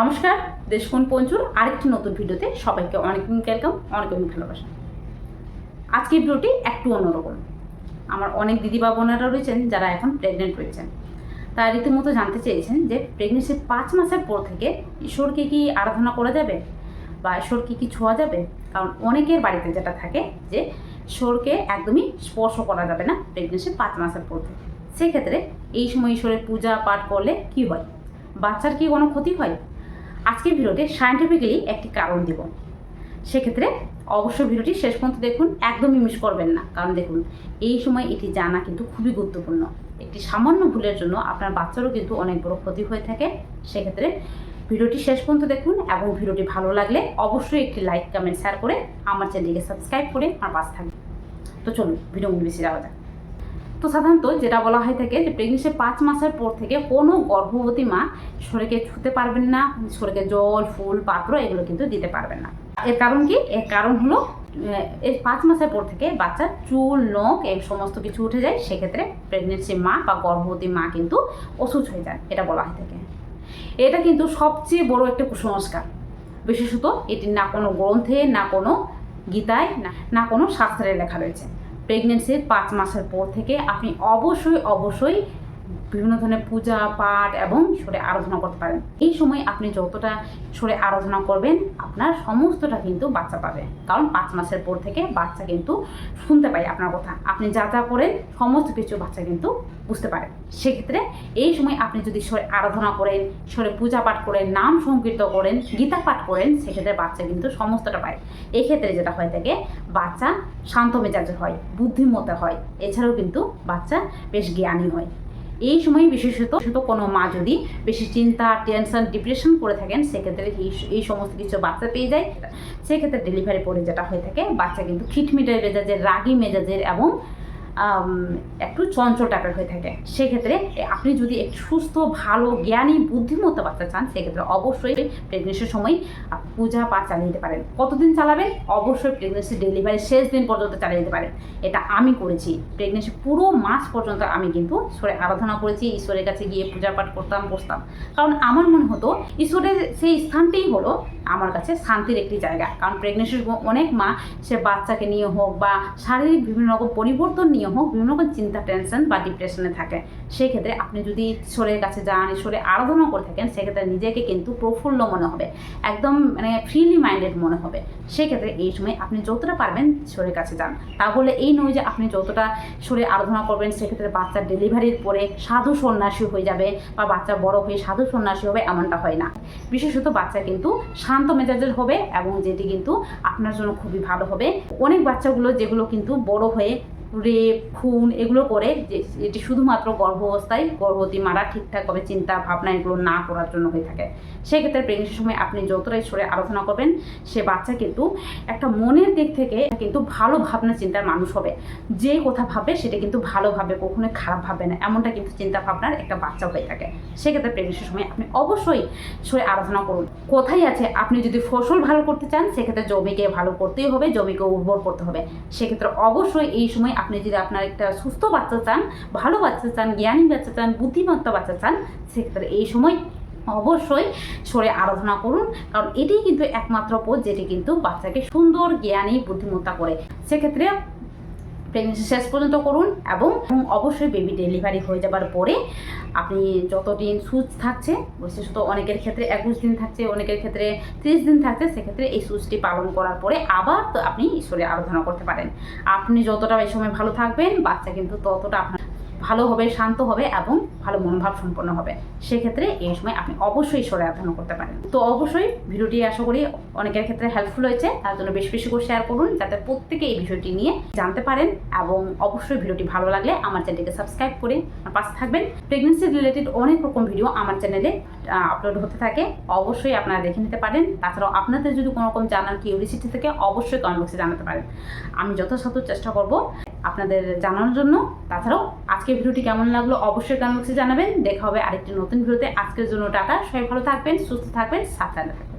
নমস্কার দেশকুন পঞ্চুর আরেকটি নতুন ভিডিওতে সবাইকে অনেক ওয়েলকাম অনেক অনেক ভালোবাসা। আজকের ভিডিওটি একটু অন্যরকম। আমার অনেক দিদি বা বোনেরা রয়েছেন যারা এখন প্রেগনেন্ট রয়েছেন। তারা রীতিমতো জানতে চেয়েছেন যে প্রেগনেন্সির পাঁচ মাসের পর থেকে ঈশ্বরকে কি আরাধনা করা যাবে বা ঈশ্বরকে কি ছোঁয়া যাবে? কারণ অনেকের বাড়িতে যেটা থাকে যে ঈশ্বরকে একদমই স্পর্শ করা যাবে না প্রেগনেন্সির পাঁচ মাসের পর থেকে। সেক্ষেত্রে এই সময় ঈশ্বরের পূজা পাঠ করলে কি হয়? বাচ্চার কি কোনো ক্ষতি হয়? আজকের ভিডিওতে সায়েন্টিফিক্যালি একটি কারণ দিব। সেক্ষেত্রে অবশ্যই ভিডিওটি শেষ পর্যন্ত দেখুন, একদমই মিস করবেন না। কারণ দেখুন, এই সময় এটি জানা কিন্তু খুবই গুরুত্বপূর্ণ। একটি সামান্য ভুলের জন্য আপনার বাচ্চারও কিন্তু অনেক বড় ক্ষতি হয়ে থাকে। সেক্ষেত্রে ভিডিওটি শেষ পর্যন্ত দেখুন এবং ভিডিওটি ভালো লাগলে অবশ্যই একটি লাইক কমেন্ট শেয়ার করে আমার চ্যানেলটিকে সাবস্ক্রাইব করে আমার পাশে থাকবে তো চলুন, ভিডিও বেশি যাওয়া যাক। তো সাধারণত যেটা বলা হয় থাকে যে প্রেগনেন্সি পাঁচ মাসের পর থেকে কোনো গর্ভবতী মা শরীরকে ছুতে পারবেন না, শরীরকে জল, ফুল, পাত্র এগুলো কিন্তু দিতে পারবেন না। এর কারণ কি? এর কারণ হলো এই পাঁচ মাসের পর থেকে বাচ্চার চুল, নখ এই সমস্ত কিছু উঠে যায়, সেক্ষেত্রে প্রেগনেন্সি মা বা গর্ভবতী মা কিন্তু অসুস্থ হয়ে যায় এটা বলা হয় থাকে। এটা কিন্তু সবচেয়ে বড় একটা কুসংস্কার। বিশেষত এটি না কোনো গ্রন্থে, না কোনো গীতায় না কোনো শাস্ত্রে লেখা রয়েছে। প্রেগনেন্সির পাঁচ মাসের পর থেকে আপনি অবশ্যই অবশ্যই বিভিন্ন ধরনের পূজা, পাঠ এবং সরে আরাধনা করতে পারেন। এই সময় আপনি যতটা সরে আরাধনা করবেন, আপনার সমস্তটা কিন্তু বাচ্চা পাবে। কারণ পাঁচ মাসের পর থেকে বাচ্চা কিন্তু শুনতে পায় আপনার কথা। আপনি যা যা করেন, সমস্ত কিছু বাচ্চা কিন্তু বুঝতে পারে। সেক্ষেত্রে এই সময় আপনি যদি সরে আরাধনা করেন, সরে পূজা পাঠ করেন, নাম সংকীর্তন করেন, গীতা পাঠ করেন, সেক্ষেত্রে বাচ্চা কিন্তু সমস্তটা পায়। এক্ষেত্রে যেটা হয়ে থাকে, বাচ্চা শান্ত মেজাজের হয়, বুদ্ধিমত্তা হয়। এছাড়াও কিন্তু বাচ্চা বেশ জ্ঞানী হয়। এই সময় বিশেষত কোনো মা যদি বেশি চিন্তা, টেনশন, ডিপ্রেশন করে থাকেন, সেক্ষেত্রে এই এই সমস্ত কিছু বাচ্চা পেয়ে যায়। সেক্ষেত্রে ডেলিভারি পরে যেটা হয়ে থাকে, বাচ্চা কিন্তু খিটমিটের মেজাজের, রাগি মেজাজের এবং একটু চঞ্চল টাইপের হয়ে থাকে। সেক্ষেত্রে আপনি যদি একটু সুস্থ, ভালো, জ্ঞানী, বুদ্ধিমত্তা বাচ্চা চান, সেক্ষেত্রে অবশ্যই প্রেগনেন্সির সময় পূজা পাঠ চালিয়ে দিতে পারেন। কতদিন চালাবেন? অবশ্যই প্রেগনেন্সি ডেলিভারি শেষ দিন পর্যন্ত চালিয়ে দিতে পারেন। এটা আমি করেছি। প্রেগনেন্সি পুরো মাস পর্যন্ত আমি কিন্তু ঈশ্বরের আরাধনা করেছি, ঈশ্বরের কাছে গিয়ে পূজা পাঠ করতাম, বসতাম। কারণ আমার মনে হতো, ঈশ্বরের সেই স্থানটাই হলো আমার কাছে শান্তির একটি জায়গা। কারণ প্রেগনেন্সির অনেক মা সে বাচ্চাকে নিয়ে হোক বা শারীরিক বিভিন্ন রকম পরিবর্তন নিয়ে হোক, বিভিন্ন রকম চিন্তা টেনশন বা ডিপ্রেশনে থাকে। সেই ক্ষেত্রে আপনি যদি ঈশ্বরের কাছে যান, ঈশ্বরে আরাধনা করে থাকেন, সেক্ষেত্রে নিজেকে কিন্তু প্রফুল্ল মনে হবে। একদম মানে ফ্রিলি মাইন্ডেড মনে হবে। সেক্ষেত্রে এই সময় আপনি যতটা পারবেন ঈশ্বরের কাছে যান। তাহলে এই নয় যে আপনি যতটা ঈশ্বরে আরাধনা করবেন, সেক্ষেত্রে বাচ্চার ডেলিভারির পরে সাধু সন্ন্যাসী হয়ে যাবে বা বাচ্চা বড় হয়ে সাধু সন্ন্যাসী হবে এমনটা হয় না। বিশেষত বাচ্চা কিন্তু শান্ত মেজাজের হবে এবং যেটি কিন্তু আপনার জন্য খুবই ভালো হবে। অনেক বাচ্চাগুলো যেগুলো কিন্তু বড় হয়ে রেপ, খুন এগুলো করে যে এটি শুধুমাত্র গর্ভ অবস্থায় গর্ভবতী মারা ঠিকঠাকভাবে চিন্তা, ভাবনা এগুলো না করার জন্য হয়ে থাকে। সেক্ষেত্রে প্রেগনেন্সির সময় আপনি যতটা ঈশ্বরে আলোচনা করবেন, সে বাচ্চা কিন্তু একটা মনের দিক থেকে কিন্তু ভালো ভাবনা চিন্তার মানুষ হবে। যে কথা ভাবে সেটা কিন্তু ভালো ভাবে কখনো খারাপ ভাবে না। এমনটা কিন্তু চিন্তা ভাবনার একটা বাচ্চা হয়ে থাকে। সেক্ষেত্রে প্রেগনেন্সির সময় আপনি অবশ্যই ঈশ্বরে আলোচনা করুন। কোথায় আছে? আপনি যদি ফসল ভালো করতে চান, সেক্ষেত্রে জমিকে ভালো করতেই হবে, জমিকে উর্বর করতে হবে। সেক্ষেত্রে অবশ্যই এই সময় আপনি যদি আপনার একটা সুস্থ বাচ্চা চান, ভালো বাচ্চা চান, জ্ঞানী বাচ্চা চান, বুদ্ধিমত্তা বাচ্চা চান, সেক্ষেত্রে এই সময় অবশ্যই সরে আরাধনা করুন, কারণ এটি কিন্তু একমাত্র পথ যেটি কিন্তু বাচ্চাকে সুন্দর, জ্ঞানী, বুদ্ধিমত্তা করে। সেক্ষেত্রে প্রেগনেন্সি শেষ পর্যন্ত করুন এবং অবশ্যই বেবি ডেলিভারি হয়ে যাবার পরে আপনি যতদিন সুচ থাকছে বিশেষত অনেকের ক্ষেত্রে একুশ দিন থাকছে, অনেকের ক্ষেত্রে ত্রিশ দিন থাকছে, সেক্ষেত্রে এই সুচটি পালন করার পরে আবার তো আপনি ঈশ্বরে আরাধনা করতে পারেন। আপনি যতটা এই সময় ভালো থাকবেন, বাচ্চা কিন্তু ততটা আপনার ভালো হবে, শান্ত হবে এবং ভালো মনোভাব সম্পন্ন হবে। সেক্ষেত্রে এই সময় আপনি অবশ্যই ঈশ্বরে আরাধনা করতে পারেন। তো অবশ্যই ভিডিওটি আশা করি অনেকের ক্ষেত্রে হেল্পফুল হয়েছে। তার জন্য বেশি বেশি করে শেয়ার করুন যাতে প্রত্যেকে এই বিষয়টি নিয়ে জানতে পারেন এবং অবশ্যই ভিডিওটি ভালো লাগলে আমার চ্যানেলকে সাবস্ক্রাইব করে আমার পাশে থাকবেন। প্রেগনেন্সি রিলেটেড অনেক রকম ভিডিও আমার চ্যানেলে আপলোড হতে থাকে। অবশ্যই আপনারা দেখে নিতে পারেন। তাছাড়াও আপনাদের যদি কোনো রকম জানার কিউরিসিটি থেকে, অবশ্যই কমেন্ট বক্সে জানাতে পারেন। আমি যথাসাধ্য চেষ্টা করব আপনাদের জানানোর জন্য। তাছাড়াও আজকের ভিডিওটি কেমন লাগল অবশ্যই কমেন্ট বক্সে জানাবেন। দেখা হবে আরেকটি নতুন ভিডিওতে। আজকের জন্য টাটা। সবাই ভালো থাকবেন, সুস্থ থাকবেন, সাবধানে থাকবেন।